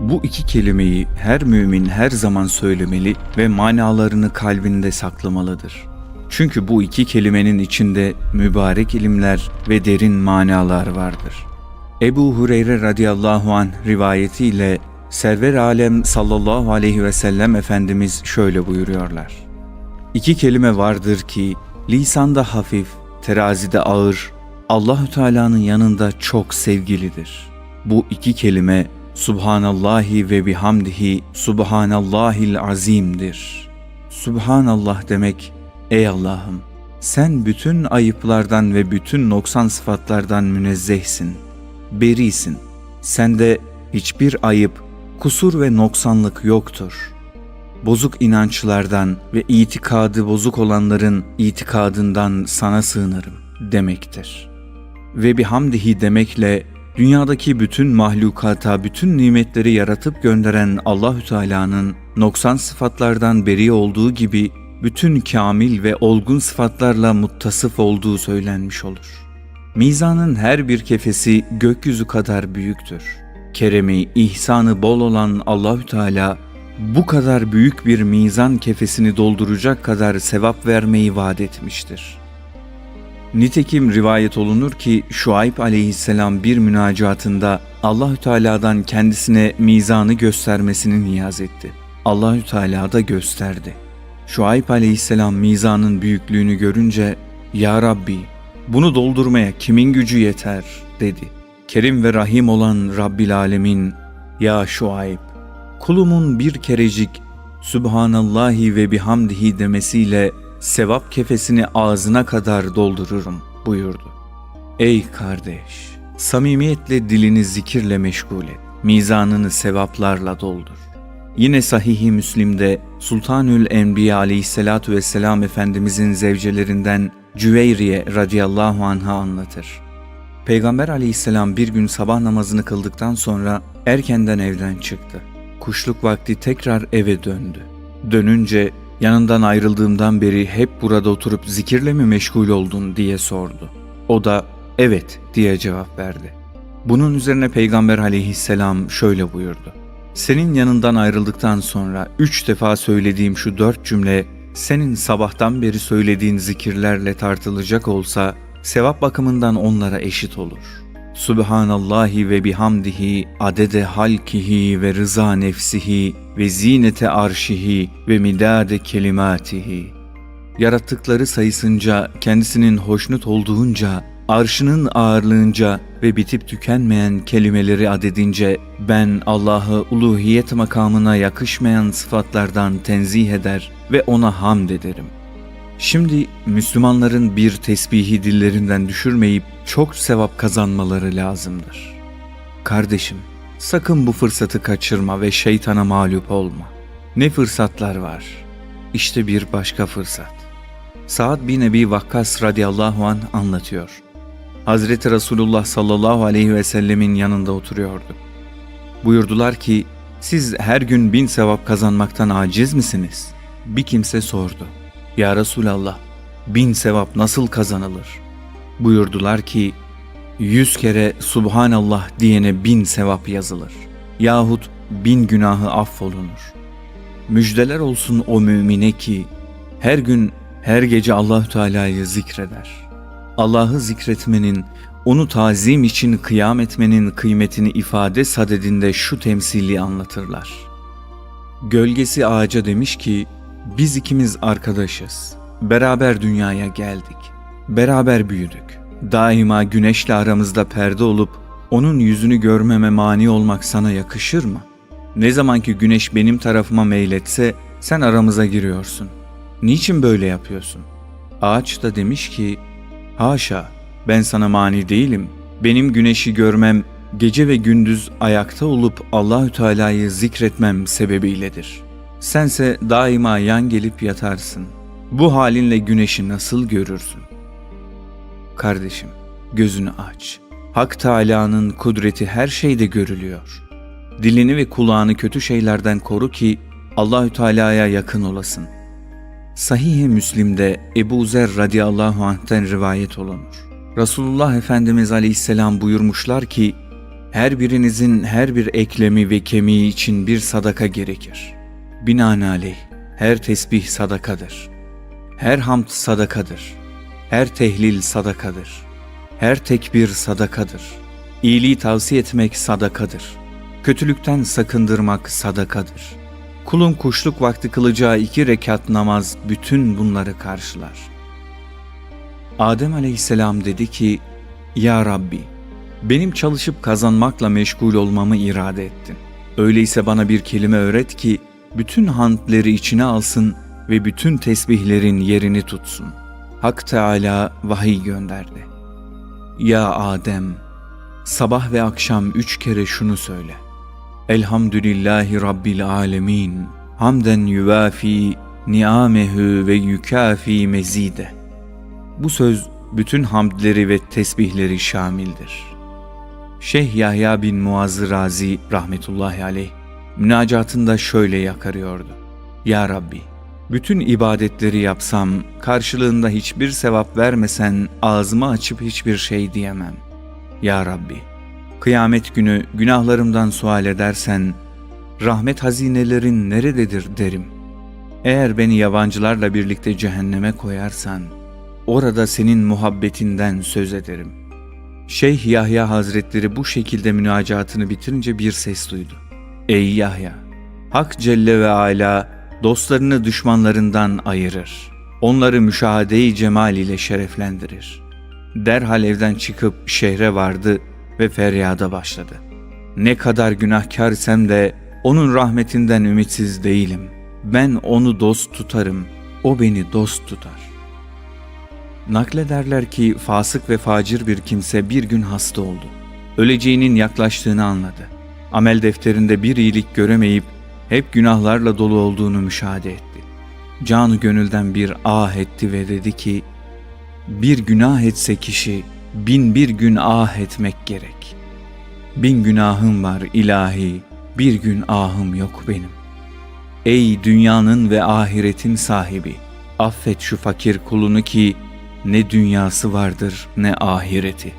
Bu iki kelimeyi her mümin her zaman söylemeli ve manalarını kalbinde saklamalıdır. Çünkü bu iki kelimenin içinde mübarek ilimler ve derin manalar vardır. Ebu Hureyre radıyallahu anh rivayetiyle Server Alem sallallahu aleyhi ve sellem Efendimiz şöyle buyuruyorlar. İki kelime vardır ki lisanda hafif, terazide ağır, Allahü Teala'nın yanında çok sevgilidir. Bu iki kelime Subhanallahi ve bihamdihi Subhanallahil azimdir. Subhanallah demek ey Allah'ım sen bütün ayıplardan ve bütün noksan sıfatlardan münezzehsin, berisin. Sende hiçbir ayıp, kusur ve noksanlık yoktur.'' bozuk inançlardan ve itikadı bozuk olanların itikadından sana sığınırım demektir. Ve bihamdihi demekle dünyadaki bütün mahlukata bütün nimetleri yaratıp gönderen Allahü Teala'nın noksan sıfatlardan beri olduğu gibi bütün kamil ve olgun sıfatlarla muttasıf olduğu söylenmiş olur. Mizanın her bir kefesi gökyüzü kadar büyüktür. Keremi, ihsanı bol olan Allahü Teala bu kadar büyük bir mizan kefesini dolduracak kadar sevap vermeyi vaat etmiştir. Nitekim rivayet olunur ki Şuayb aleyhisselam bir münacatında Allahü Teala'dan kendisine mizanı göstermesini niyaz etti. Allahü Teala da gösterdi. Şuayb aleyhisselam mizanın büyüklüğünü görünce "Ya Rabbi, bunu doldurmaya kimin gücü yeter?" dedi. Kerim ve Rahim olan Rabbil Alemin, "Ya Şuayb, kulumun bir kerecik Subhanallahi ve bihamdihi demesiyle sevap kefesini ağzına kadar doldururum buyurdu. Ey kardeş! Samimiyetle dilini zikirle meşgul et. Mizanını sevaplarla doldur. Yine Sahih-i Müslim'de Sultanül Enbiya aleyhissalatu vesselam Efendimizin zevcelerinden Cüveyriye radıyallahu anha anlatır. Peygamber aleyhisselam bir gün sabah namazını kıldıktan sonra erkenden evden çıktı kuşluk vakti tekrar eve döndü. Dönünce yanından ayrıldığımdan beri hep burada oturup zikirle mi meşgul oldun diye sordu. O da evet diye cevap verdi. Bunun üzerine Peygamber aleyhisselam şöyle buyurdu. Senin yanından ayrıldıktan sonra üç defa söylediğim şu dört cümle senin sabahtan beri söylediğin zikirlerle tartılacak olsa sevap bakımından onlara eşit olur.'' Subhanallahi ve bihamdihi adede halkihi ve rıza nefsihi ve zinete arşihi ve midade kelimatihi. Yarattıkları sayısınca, kendisinin hoşnut olduğunca, arşının ağırlığınca ve bitip tükenmeyen kelimeleri adedince ben Allah'ı uluhiyet makamına yakışmayan sıfatlardan tenzih eder ve ona hamd ederim. Şimdi Müslümanların bir tesbihi dillerinden düşürmeyip çok sevap kazanmaları lazımdır. Kardeşim, sakın bu fırsatı kaçırma ve şeytana mağlup olma. Ne fırsatlar var? İşte bir başka fırsat. Saad bin Ebi Vakkas radıyallahu an anlatıyor. Hazreti Resulullah sallallahu aleyhi ve sellemin yanında oturuyordu. Buyurdular ki, siz her gün bin sevap kazanmaktan aciz misiniz? Bir kimse sordu. Ya Resulallah, bin sevap nasıl kazanılır? Buyurdular ki, yüz kere Subhanallah diyene bin sevap yazılır. Yahut bin günahı affolunur. Müjdeler olsun o mümine ki, her gün, her gece allah Teala'yı zikreder. Allah'ı zikretmenin, onu tazim için kıyam etmenin kıymetini ifade sadedinde şu temsili anlatırlar. Gölgesi ağaca demiş ki, biz ikimiz arkadaşız. Beraber dünyaya geldik. Beraber büyüdük. Daima güneşle aramızda perde olup onun yüzünü görmeme mani olmak sana yakışır mı? Ne zaman ki güneş benim tarafıma meyletse sen aramıza giriyorsun. Niçin böyle yapıyorsun? Ağaç da demiş ki, haşa ben sana mani değilim. Benim güneşi görmem gece ve gündüz ayakta olup Allahü Teala'yı zikretmem sebebiyledir.'' Sense daima yan gelip yatarsın. Bu halinle güneşi nasıl görürsün? Kardeşim, gözünü aç. Hak Teala'nın kudreti her şeyde görülüyor. Dilini ve kulağını kötü şeylerden koru ki Allahü Teala'ya yakın olasın. Sahih-i Müslim'de Ebu Zer radıyallahu anh'ten rivayet olunur. Resulullah Efendimiz aleyhisselam buyurmuşlar ki, Her birinizin her bir eklemi ve kemiği için bir sadaka gerekir. Binaenaleyh her tesbih sadakadır. Her hamd sadakadır. Her tehlil sadakadır. Her tekbir sadakadır. İyiliği tavsiye etmek sadakadır. Kötülükten sakındırmak sadakadır. Kulun kuşluk vakti kılacağı iki rekat namaz bütün bunları karşılar. Adem aleyhisselam dedi ki, Ya Rabbi, benim çalışıp kazanmakla meşgul olmamı irade ettin. Öyleyse bana bir kelime öğret ki, bütün handleri içine alsın ve bütün tesbihlerin yerini tutsun. Hak Teala vahiy gönderdi. Ya Adem, sabah ve akşam üç kere şunu söyle. Elhamdülillahi Rabbil alemin, hamden yuvafi ni'amehu ve yukafi mezide. Bu söz bütün hamdleri ve tesbihleri şamildir. Şeyh Yahya bin Muazzı Razi rahmetullahi aleyh münacatında şöyle yakarıyordu. Ya Rabbi, bütün ibadetleri yapsam, karşılığında hiçbir sevap vermesen ağzımı açıp hiçbir şey diyemem. Ya Rabbi, kıyamet günü günahlarımdan sual edersen, rahmet hazinelerin nerededir derim. Eğer beni yabancılarla birlikte cehenneme koyarsan, orada senin muhabbetinden söz ederim. Şeyh Yahya Hazretleri bu şekilde münacatını bitirince bir ses duydu. Ey Yahya! Hak Celle ve Ala dostlarını düşmanlarından ayırır. Onları müşahede-i cemal ile şereflendirir. Derhal evden çıkıp şehre vardı ve feryada başladı. Ne kadar günahkarsem de onun rahmetinden ümitsiz değilim. Ben onu dost tutarım, o beni dost tutar. Naklederler ki fasık ve facir bir kimse bir gün hasta oldu. Öleceğinin yaklaştığını anladı. Amel defterinde bir iyilik göremeyip hep günahlarla dolu olduğunu müşahede etti. Canı gönülden bir ah etti ve dedi ki, bir günah etse kişi bin bir gün ah etmek gerek. Bin günahım var ilahi, bir gün ahım yok benim. Ey dünyanın ve ahiretin sahibi, affet şu fakir kulunu ki ne dünyası vardır ne ahireti.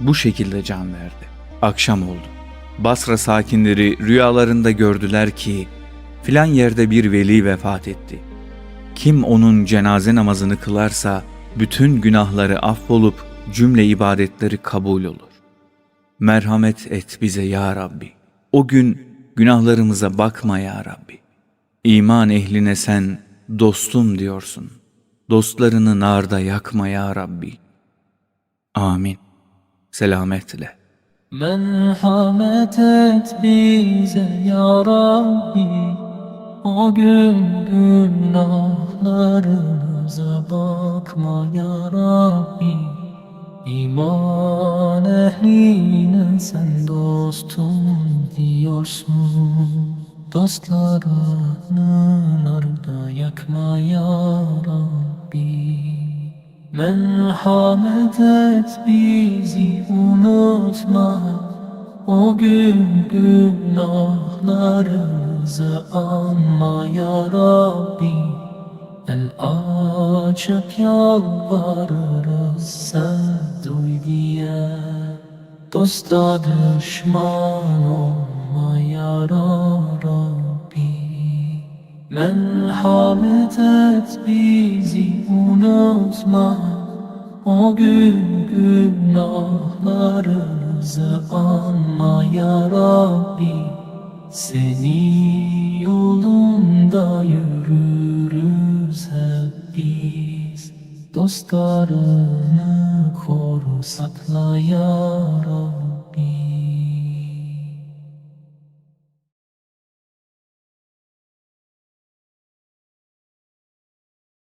Bu şekilde can verdi. Akşam oldu. Basra sakinleri rüyalarında gördüler ki filan yerde bir veli vefat etti. Kim onun cenaze namazını kılarsa bütün günahları affolup cümle ibadetleri kabul olur. Merhamet et bize ya Rabbi. O gün günahlarımıza bakma ya Rabbi. İman ehline sen dostum diyorsun. Dostlarını narda yakma ya Rabbi. Amin. Selametle. Merhamet et bize ya Rabbi O gün günahlarımıza bakma ya Rabbi. İman ehline sen dostum diyorsun Dostlarını narda yakma ya Rabbi Merhamet et bizi unutma. O gün günahlarımızı anma ya Rabbi. El açıp yalvarırız sen duy diye. Dosta düşman olma ya Rabbi Merhamet et bizi unutma. O gün günahlarımızı anma ya Rabbi. Seni yolunda yürürüz hep biz. Dostlarını koru sakla ya Rabbi